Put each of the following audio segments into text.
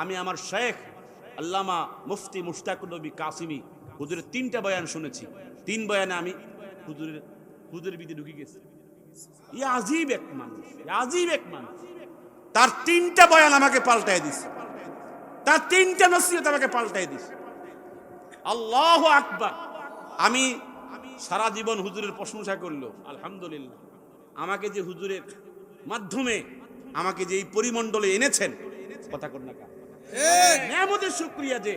আমি আমার শেখ আল্লামা মুফতি মুশতাকুর নবী কাসিমি হুজুরের তিনটা বয়ান শুনেছি। তিন বয়ানে আমি হুজুরের হুজুরের বিদে ঢুকে গেছি। ই আজীব এক মানুষ আজীব এক মানুষ। তার তিনটা বয়ান আমাকে পাল্টাই দিছে। তার তিনটা নসিহত আমাকে পাল্টাই দিছে। আল্লাহ আকবার। আমি সারা জীবন হুজুরের প্রশংসা করল আলহামদুলিল্লাহ, আমাকে যে হুজুরের মাধ্যমে আমাকে যে এই পরিমণ্ডলে এনেছেন, কথা কর না কা? শুক্রিয়া যে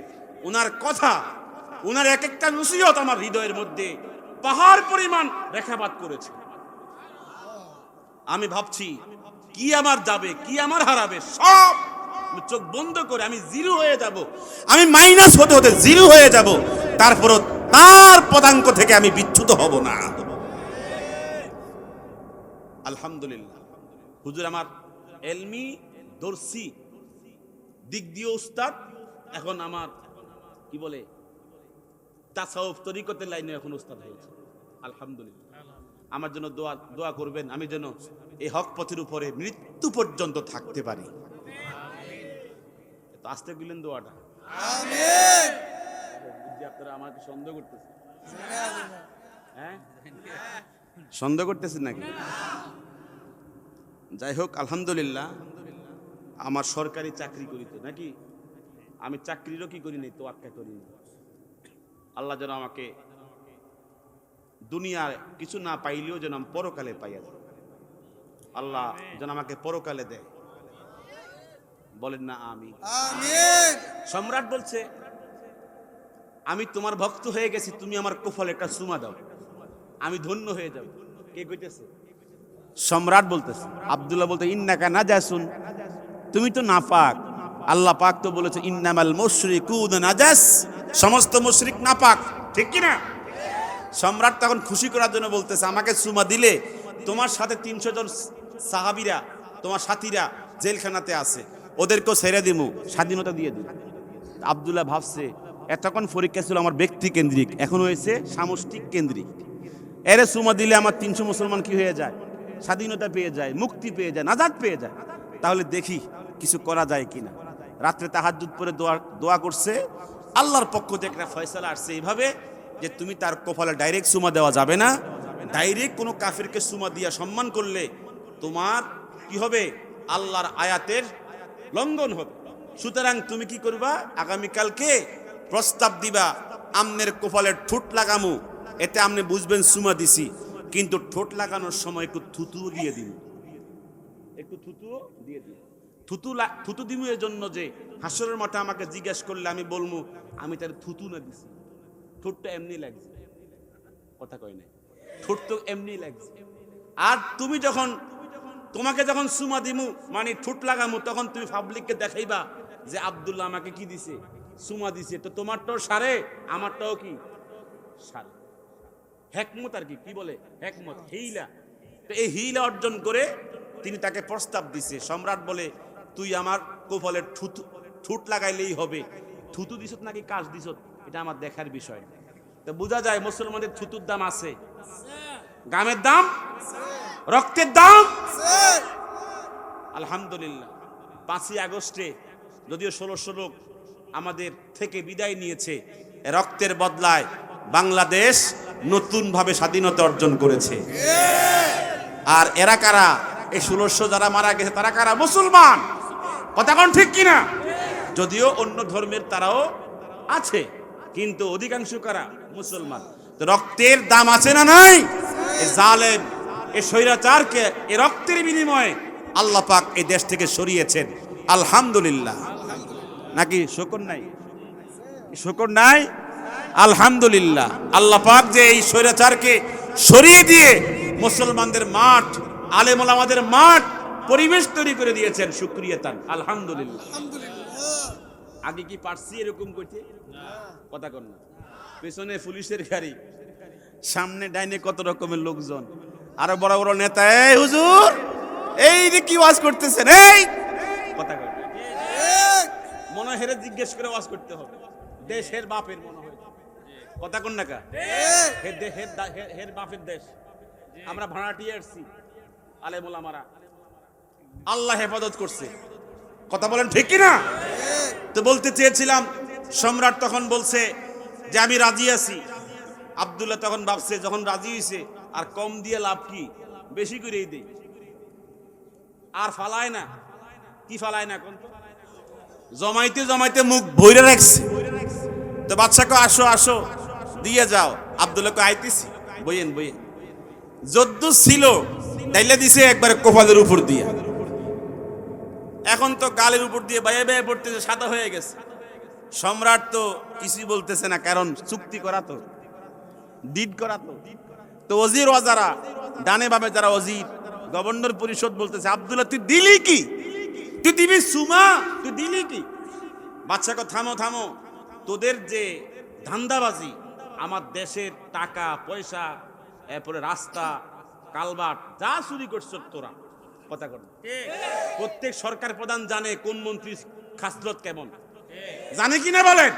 ওনার কথা, ওনার এক একটা নসিহত আমার হৃদয়ের মধ্যে পাহাড় পরিমাণ রেখাপাত করেছে। আমি ভাবছি, কি আমার যাবে, কি আমার হারাবে, সব চোখ বন্ধ করে আমি জিরো হয়ে যাব। আমি মাইনাস হতে হতে জিরো হয়ে যাব। তারপরও তার পদাঙ্ক থেকে আমি বিচ্যুত হব না। আলহামদুলিল্লাহ। হুজুর আমার এলমি দর্শি দিক দিয়ে উস্তাদ এখন আমার কি বলে তাসাউফ তরিকতের লাইনে এখন উস্তাদ হয়েছে। আলহামদুলিল্লাহ। আমার জন্য দোয়া দোয়া করবেন আমি যেন এই হক পথের উপরে মৃত্যু পর্যন্ত থাকতে পারি। তো আসতে গেলেন দোয়াটা। আপনারা আমাকে সন্দেহ করতেছেন? হ্যাঁ? সন্দেহ করতেছেন নাকি? যাই হোক আলহামদুলিল্লাহ। আমার সরকারি চাকরি করিতে নাকি? আমি চাকরিরও কি করি নাই তো আটকা করি। আল্লাহ যেন আমাকে দুনিয়ার কিছু না পাইলেও যেন আমি পরকালে পাইয়া যায় আল্লাহ যেন আমাকে পরকালে দেয়। বলেন না আমি সম্রাট বলছে আমি তোমার ভক্ত হয়ে গেছি তুমি আমার কুফল একটা সুমা দাও। আমি ধন্য হয়ে যাব। কে কইতেছে? সম্রাট বলতেছে। আব্দুল্লাহ বলতে ইন্নাকা না যাসুন তুমি তো নাপাক। আল্লাহ পাক তো বলেছে, ইন্নামাল মুশরিকুন নাজাস। সমস্ত মুশরিক নাপাক। ঠিক কি না? সম্রাট তখন খুশি করার জন্য বলতেছে, আমাকে সুমা দিলে তোমার সাথে তিনশো জন সাহাবিরা, তোমার সাথীরা জেলখানাতে আছে। ওদেরকেও ছেড়ে দিমু, স্বাধীনতা দিয়ে দিই আবদুল্লাহ ভাবছে, এতক্ষণ পরীক্ষা ছিল আমার ব্যক্তি কেন্দ্রিক, এখন হয়েছে সামষ্টিক কেন্দ্রিক। এরে সুমা দিলে আমার তিনশো মুসলমান কি হয়ে যায়? স্বাধীনতা পেয়ে যায়, মুক্তি পেয়ে যায়, নাজাদ পেয়ে যায়। তাহলে দেখি কিছু করা যায় কিনা। রাত্রে তাহার তাহাজুদ পরে দোয়া দোয়া করছে। আল্লাহর পক্ষ থেকে একটা ফয়সালা আসছে এইভাবে যে তুমি তার কপালে ডাইরেক্ট সুমা দেওয়া যাবে না। ডাইরেক্ট কোনো কাফিরকে সুমা দিয়া সম্মান করলে তোমার কি হবে? আল্লাহর আয়াতের লঙ্ঘন হবে। সুতরাং তুমি কি করবা? আগামীকালকে প্রস্তাব দিবা, আমনের কপালের ঠোঁট লাগামু, এতে আপনি বুঝবেন সুমা দিছি। কিন্তু ঠোঁট লাগানোর সময় একটু থুতু দিয়ে দিন একটু থুতু দিয়ে দিন থুতু থুতু দিমু এর জন্য যে হাসরের মাঠে আমাকে জিজ্ঞেস করলে আমি বলব আমি তার থুতু না দিছি। ঠোঁটটা এমনি লাগছে। কথা কয় নাই। ঠোঁট তো এমনি লাগছে। আর তুমি যখন, তোমাকে যখন সুমা দিমু মানে ঠোঁট লাগামু, তখন তুমি পাবলিককে দেখাইবা যে আব্দুল্লাহ আমাকে কি দিছে, সুমা দিছে। তো তোমারটাও সারে, আমারটাও কি? সারে। হেকমত আর কি? কি বলে? হেকমত হিলা তো এই হিলা অর্জন করে তিনি তাকে প্রস্তাব দিছে, সম্রাট বলে, তুই আমার কোফলের থুতু ঠুট লাগাইলেই হবে। থুতু দিছত নাকি কাজ দিছত? এটা আমার দেখার বিষয়। তো বোঝা যায় মুসলমানদের থুতুর দাম আছে। গামের দাম? রক্তের দাম? আলহামদুলিল্লাহ। পাঁচই আগস্টে যদিও ষোলোশো লোক আমাদের থেকে বিদায় নিয়েছে রক্তের বদলায় বাংলাদেশ নতুনভাবে স্বাধীনতা অর্জন করেছে। আর এরা কারা? এই ষোলোশো যারা মারা গেছে, তারা কারা? মুসলমান। কথা কোন ঠিক কিনা? যদিও অন্য ধর্মের তারাও আছে, কিন্তু অধিকাংশ কারা? মুসলমান। রক্তের দাম আছে না নাই? জালেম, এ স্বৈরাচারকে এ রক্তের বিনিময়ে আল্লাহ পাক এই দেশ থেকে সরিয়েছেন। আলহামদুলিল্লাহ। নাকি শকর নাই? শকর নাই? আলহামদুলিল্লাহ। আল্লাহ পাক যে এই স্বৈরাচারকে সরিয়ে দিয়ে মুসলমানদের মাঠ আলেমুল আমাদের মাঠ পরিবেশ তৈরি করে দিয়েছেন শুক্রিয়া তান আলহামদুলিল্লাহ। আগে কি পারছি এরকম করতে কথা কর না। পেছনে পুলিশের গাড়ি সামনে ডাইনে কত রকমের লোকজন। আরও বড় বড় নেতা এই হুজুর এই যে কি ওয়াজ করতেছেন এই! কথা কর মনে হেরে জিজ্ঞেস করে ওয়াজ করতে হবে। দেশের বাপের মনে হয় কথা কোন নাকা হের দে- হের দা- হের- হের বাপের দেশ। আমরা ভাড়াটিয়ে আসছি আলেমুল আমারা। আল্লাহ হেফাজত করছে। কথা বলেন ঠিক না তো বলতে চেয়েছিলাম, সম্রাট তখন বলছে যে আমি রাজি আছি। আব্দুল্লাহ তখন ভাবছে, যখন রাজি হয়েছে আর কম দিয়ে লাভ কি? বেশি করেই দেই আর ফালায় না। কি ফালায় না জমাইতে জমাইতে মুখ ভৈরে রাখছে। তো বাচ্চাকে আসো আসো, দিয়ে যাও। আব্দুল্লাহকে আইতেছি। বইয়েন বইয়েন। যদ্দু ছিল ডাইলে দিছে একবারে কপালের উপর দিয়ে। এখন তো গালের উপর দিয়ে বাইয়ে বাইয়ে পড়তেছে, সাদা হয়ে গেছে। সম্রাট তো কিছুই বলতেছে না, কারণ চুক্তি করা তো, ডিড করা তো। তো অজির ওয়াজারা ডানে বামে যারা অজির গভর্নর পরিষদ বলতেছে, আব্দুল্লাহ, তুই দিলি কি? তুই দিবি সুমা? তুই দিলি কি? বাচ্চা বাচ্চাকে থামো থামো। তোদের যে ধান্দাবাজি, আমার দেশের টাকা, পয়সা, এরপরে রাস্তা কালবাট যা চুরি করছ তোরা। কথা কর। প্রত্যেক সরকার প্রধান জানে কোন মন্ত্রী খাসলত কেমন। জানে কি না বলেন?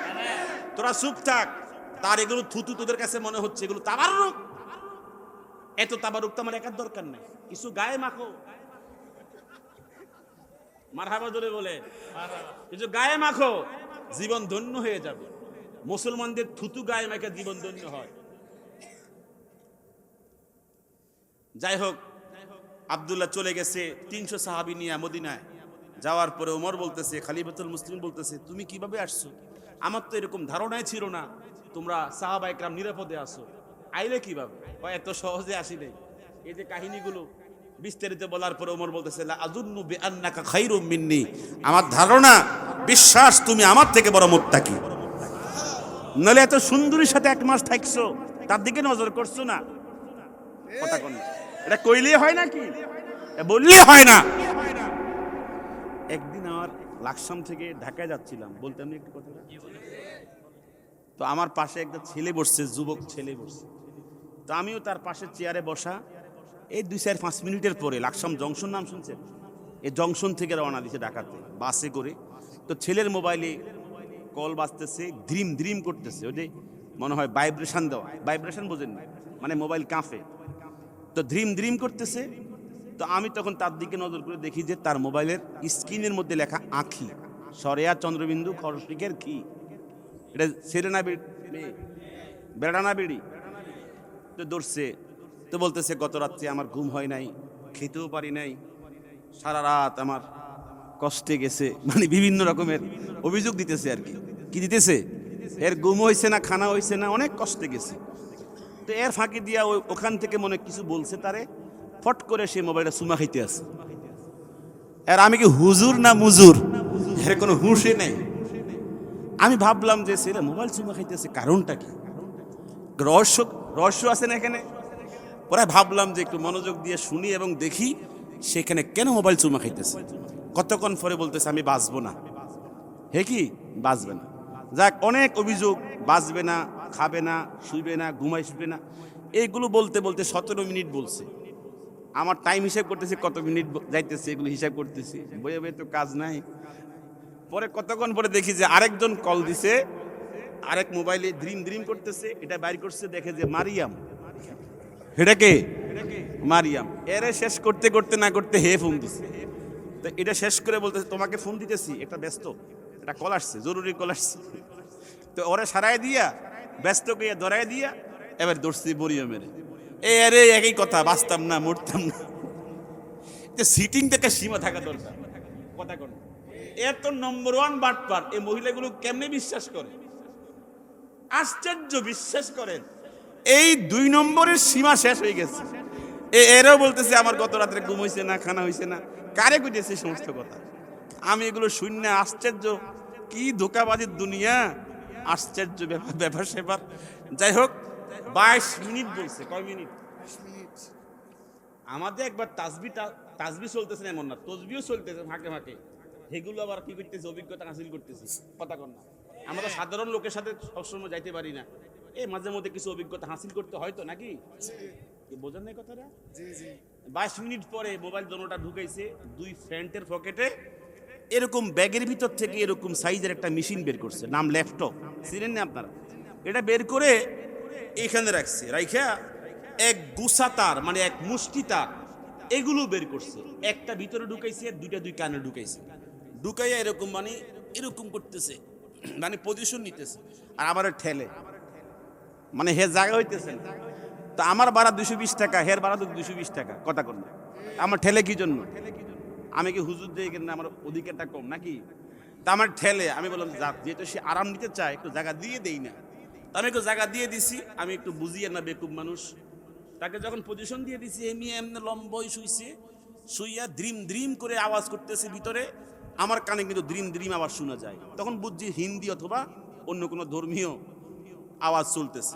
তোরা চুপ থাক। তার এগুলো থুতু তোদের কাছে মনে হচ্ছে, এগুলো তাবারুক। এত তাবারুক তো আমার একার দরকার নেই। কিছু গায়ে মাখো। মারহাবা ধরে বলে। কিছু গায়ে মাখো। জীবন ধন্য হয়ে যাবে। মুসলমানদের থুতু গায়ে মাখে জীবন ধন্য হয়। যাই হোক, আব্দুল্লাহ চলে গেছে তিনশো সাহাবি নিয়ে মদিনায়। যাওয়ার পরে ওমর বলতেছে, খালিফাতুল মুসলিম বলতেছে, তুমি কীভাবে আসছো? আমার তো এরকম ধারণাই ছিল না। তোমরা সাহাবা একরাম নিরাপদে আসো আইলে কীভাবে? এত সহজে আসি এই যে কাহিনীগুলো বিস্তারিত বলার পরে ওমর বলতেছে আমার ধারণা, বিশ্বাস, তুমি আমার থেকে বড় মোত্তাকি। নলে এত সুন্দরীর সাথে এক মাস থাকছো, তার দিকে নজর করছ না। কথা কোন। এটা কইলে হয় না কি বললে হয় না। একদিন আমার লাকসাম থেকে ঢাকায় যাচ্ছিলাম। বলতাম একটু কথাটা তো আমার পাশে একটা ছেলে বসছে যুবক ছেলে বসছে। তো আমিও তার পাশে চেয়ারে বসা। এই দুই চার পাঁচ মিনিটের পরে লাকসাম জংশন নাম শুনছেন? এই জংশন থেকে রওনা দিছে ঢাকাতে বাসে করে। তো ছেলের মোবাইলে কল বাজতেছে দ্রিম দ্রিম করতেছে। ওই যে মনে হয় ভাইব্রেশন দেওয়া। ভাইব্রেশন বোঝেন না মানে মোবাইল কাঁপে। তো ধ্রিম ধ্রিম করতেছে। তো আমি তখন তার দিকে নজর করে দেখি যে তার মোবাইলের স্ক্রিনের মধ্যে লেখা আঁখি। সরেয়া চন্দ্রবিন্দু খরশিকের কি? এটা সেরেনা বেড়ানা বেড়ি। তো দৌড়ছে। তো বলতেছে, গত রাত্রে আমার ঘুম হয় নাই, খেতেও পারি নাই। সারা রাত আমার কষ্টে গেছে। মানে বিভিন্ন রকমের অভিযোগ দিতেছে আর কি। কি দিতেছে? এর ঘুম হয়েছে না, খানা হয়েছে না, অনেক কষ্টে গেছে। তো এর ফাঁকি দিয়া ওই ওখান থেকে মনে কিছু বলছে তারে। ফট করে সে মোবাইলটা সুমা খাইতে আছে আর আমি কি হুজুর না মুজুর? এর কোনো হুঁশে নেই। আমি ভাবলাম যে সেটা মোবাইল চুমা খাইতেছে কারণটা কি? রহস্য রহস্য আছে না এখানে? পরে ভাবলাম যে একটু মনোযোগ দিয়ে শুনি এবং দেখি সেখানে কেন মোবাইল চুমা খাইতেছে কতক্ষণ পরে বলতেছে আমি বাঁচবো না। হে কি? বাঁচবে না। যাক অনেক অভিযোগ বাঁচবে না। খাবে না, শুইবে না ঘুমাই শুবে না। এইগুলো বলতে বলতে সতেরো মিনিট বলছে। আমার টাইম হিসাব করতেছে, কত মিনিট যাইতেছে, এগুলো হিসাব করতেছি। বইয়ে বইয়ে তো কাজ নাই। পরে কতক্ষণ পরে দেখি যে আরেকজন কল দিছে, আরেক মোবাইলে ড্রিম ড্রিম করতেছে, এটা বাইর করছে, দেখে যে মারিয়াম। এটা কে? মারিয়াম। এরে শেষ করতে করতে না করতে হে ফোন দিছে। তো এটা শেষ করে বলতেছে, তোমাকে ফোন দিতেছি একটা ব্যস্ত। এটা কল আসছে, জরুরি কল আসছে। তো ওরে সারাই দিয়া ব্যস্ত কইয়া ধরাই দিয়া এবার দৌড়ছি মরিয়মের এ, আরে, একই কথা, বাঁচতাম না, মরতাম না। যে সিটিং থেকে সীমা থাকা দরকার। কথা কোন। এত নম্বর ওয়ান বাটপার এই মহিলাগুলো কেমনে বিশ্বাস করে? আশ্চর্য বিশ্বাস করেন। এই দুই নম্বরের সীমা শেষ হয়ে গেছে। এরাও বলতেছে, আমার গত রাত্রে ঘুম হয়েছে না, খানা হয়েছে না। কারে কইতেছে সমস্ত কথা? আমি এগুলো শূন্য আশ্চর্য। কি ধোকাবাজির দুনিয়া? আশ্চর্য ব্যাপার ব্যাপার সেপার যাই হোক বাইশ মিনিট বলছে কয় মিনিট? আমাদের একবার তাসবি তাসবি চলতেছে এমন না তসবিও চলতেছে ফাঁকে ফাঁকে। সেগুলো আবার কি করতেছে অভিজ্ঞতা হাসিল করতেছি কথা কর না। আমরা তো সাধারণ লোকের সাথে সবসময় যাইতে পারি না। এই মাঝে মধ্যে কিছু অভিজ্ঞতা হাসিল করতে হয় তো নাকি? কি বোঝেন না কথাটা? বাইশ মিনিট পরে মোবাইল দোনোটা ঢুকাইছে দুই ফ্রেন্টের পকেটে এরকম ব্যাগের ভিতর থেকে এরকম সাইজের একটা মেশিন বের করছে, নাম ল্যাপটপ। চিনেন না আপনারা? এটা বের করে এখানে রাখছে, রাইখা এক গুসা তার মানে এক মুষ্টি তার, এগুলো বের করছে। একটা ভিতরে ঢুকাইছে আর দুইটা দুই কানে ঢুকাইছে। ঢুকাইয়া এরকম মানে এরকম করতেছে মানে পজিশন নিতেছে, আর আমার ঠেলে। মানে হে জায়গা হইতেছে। তো আমার ভাড়া দুশো বিশ টাকা, হের তো দুশো বিশ টাকা, কথা কর না। আমার ঠেলে কি জন্য? আমি কি হুজুর দিয়ে কিনা আমার অধিকারটা কম নাকি? তা আমার ঠেলে, আমি বললাম, যা, যেহেতু সে আরাম নিতে চায়, একটু জায়গা দিয়ে দেই না। আমি একটু জায়গা দিয়ে দিছি, আমি একটু বুঝিয়ে না বেকুব মানুষ। তাকে যখন পজিশন দিয়ে দিছি এমনি এমনি লম্বই শুইছে, শুইয়া দ্রিম দ্রিম করে আওয়াজ করতেছে ভিতরে। আমার কানে কিন্তু দ্রিম দ্রিম আওয়াজ শোনা যায়। তখন বুঝছি হিন্দি অথবা অন্য কোনো ধর্মীয় আওয়াজ চলতেছে।